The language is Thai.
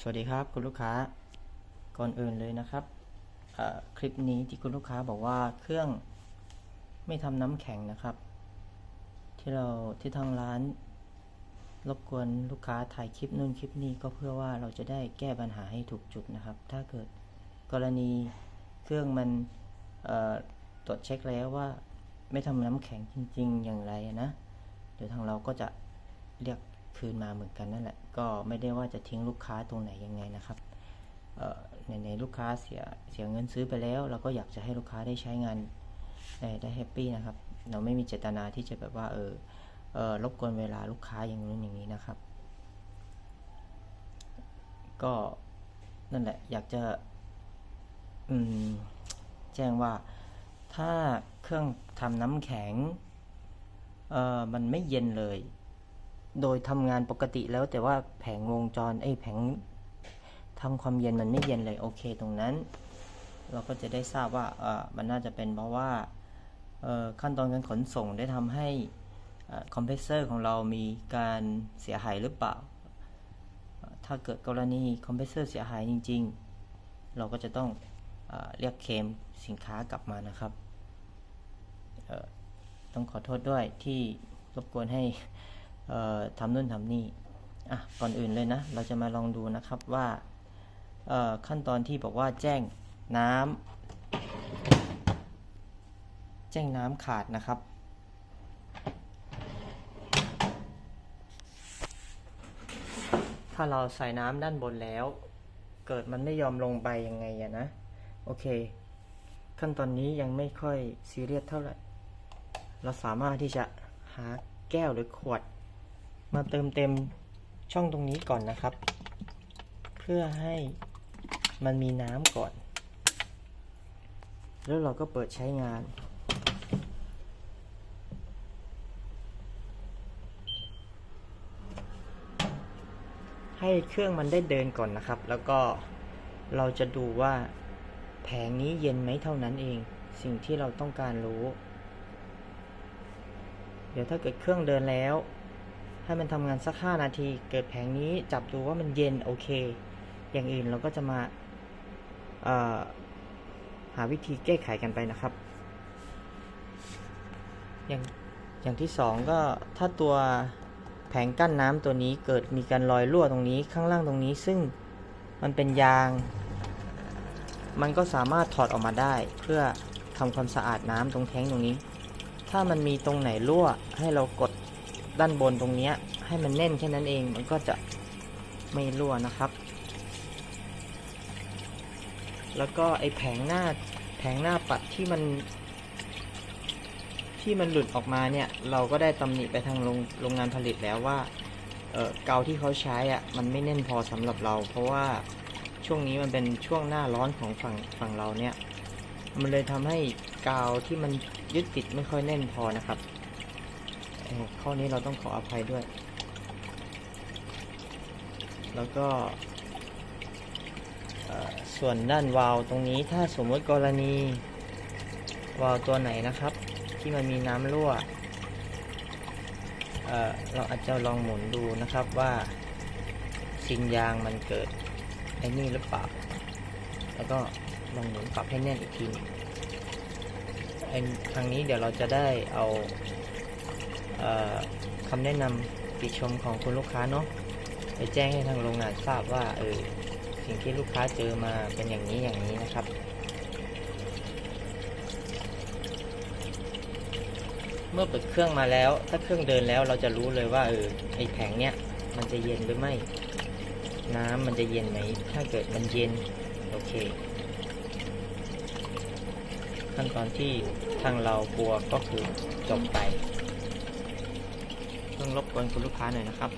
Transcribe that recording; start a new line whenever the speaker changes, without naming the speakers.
สวัสดีครับคุณลูกค้าก่อนอื่นเลยนะครับคลิปนี้ที่คุณลูกค้าบอกว่าเครื่องไม่ทำน้ำแข็งนะครับ ที่เราที่ทางร้าน รบกวนลูกค้าถ่ายคลิปนู่นคลิปนี้ก็เพื่อว่าเราจะได้แก้ปัญหาให้ถูกจุดนะครับ ถ้าเกิดกรณีเครื่องมันตรวจเช็คแล้วว่า ไม่ทำน้ำแข็งจริง ๆ อย่างไรนะเดี๋ยวทางเราก็จะเรียก คืนมาเหมือนกันนั่นแหละ ก็ไม่ได้ว่าจะทิ้งลูกค้าตรงไหนยังไงนะครับในในลูกค้าเสียเสียเงินซื้อไปแล้ว เราก็อยากจะให้ลูกค้าได้ใช้งานได้ได้แฮปปี้นะครับ เราไม่มีเจตนาที่จะแบบว่าเออเออรบกวนเวลาลูกค้าอย่างนู้นอย่างนี้นะครับ ก็นั่นแหละอยากจะอืมแจ้งว่าถ้าเครื่องทำน้ำแข็งเออมันไม่เย็นเลย โดยทำงานปกติแล้วแต่ว่าแผงวงจรไอ้แผงทำความเย็นมันไม่เย็นเลยโอเคตรงนั้น เราก็จะได้ทราบว่าเออมันน่าจะเป็นเพราะว่าเออขั้นตอนการขนส่งได้ทำให้คอมเพรสเซอร์ของเรามีการเสียหายหรือเปล่า ถ้าเกิดกรณีคอมเพรสเซอร์เสียหายจริง ๆ เราก็จะต้องเออเรียกเคมสินค้ากลับมานะครับ ต้องขอโทษด้วยที่รบกวนให้ ทำนู่นทำนี่อะก่อนอื่นเลยนะ เราจะมาลองดูนะครับว่าขั้นตอนที่บอกว่าแจ้งน้ำแจ้งน้ำขาดนะครับถ้าเราใส่น้ำด้านบนแล้ว เกิดมันไม่ยอมลงไปยังไงอะนะ โอเค ขั้นตอนนี้ยังไม่ค่อยซีเรียสเท่าไหร่ เราสามารถที่จะหาแก้วหรือขวด มาเติมเต็มช่องตรงนี้ก่อนนะครับ เพื่อให้มันมีน้ำก่อน แล้วเราก็เปิดใช้งาน ให้เครื่องมันได้เดินก่อนนะครับ แล้วก็เราจะดูว่าแผงนี้เย็นไหมเท่านั้นเอง สิ่งที่เราต้องการรู้ เดี๋ยวถ้าเกิดเครื่องเดินแล้ว ให้มันทำงานสัก 5 นาที เกิดแผงนี้จับดูว่ามันเย็นโอเค อย่างอื่นเราก็จะมาหาวิธีแก้ไขกันไปนะครับ อย่างอย่างที่สองก็ถ้าตัวแผงกั้นน้ำตัวนี้เกิดมีการรอยรั่วตรงนี้ข้างล่างตรงนี้ ซึ่งมันเป็นยาง มันก็สามารถถอดออกมาได้ เพื่อทำความสะอาดน้ำตรงแท้งตรงนี้ ถ้ามันมีตรงไหนรั่วให้เรากด ด้านบนตรงนี้ให้มันแน่นแค่นั้นเองมันก็จะไม่รั่วนะครับ แล้วก็ไอแผงหน้าแผงหน้าปัดที่มัน ที่มันหลุดออกมาเนี่ย เราก็ได้ตำหนิไปทางโรงโรงงานผลิตแล้วว่าเเกาที่เขาใช้อะ่ะมันไม่แน่นพอสำหรับเรา เพราะว่าช่วงนี้มันเป็นช่วงหน้าร้อนของฝั่งฝั่งเราเนี่ย มันเลยทำให้กาวที่มันยึดติดไม่ค่อยแน่นพอนะครับ ข้อนี้เราต้องขออภัยด้วย แล้วก็ส่วนด้านวาล์วตรงนี้ถ้าสมมติกรณีวาล์วตัวไหนนะครับ ที่มันมีน้ำรั่วเเราอาจจะลองหมุนดูนะครับว่าซินยางมันเกิดไอ้นี่หรือเปล่า แล้วก็ลองหมุนปรับให้แน่นอีกทีไอ้ทางนี้เดี๋ยวเราจะได้เอา คำแนะนำติชมของคุณลูกค้าเนาะไปแจ้งให้ทางโรงงานทราบว่าเออสิ่งที่ลูกค้าเจอมาเป็นอย่างนี้อย่างนี้นะครับ เมื่อเปิดเครื่องมาแล้ว ถ้าเครื่องเดินแล้วเราจะรู้เลยว่าเออไอแผงเนี้ยมันจะเย็นหรือไม่ น้ำมันจะเย็นไหมถ้าเกิดมันเย็นโอเค ขั้นตอนที่ทางเรากลัวก็คือจบไป ต้องรบกวนคุณลูกค้าหน่อยนะครับ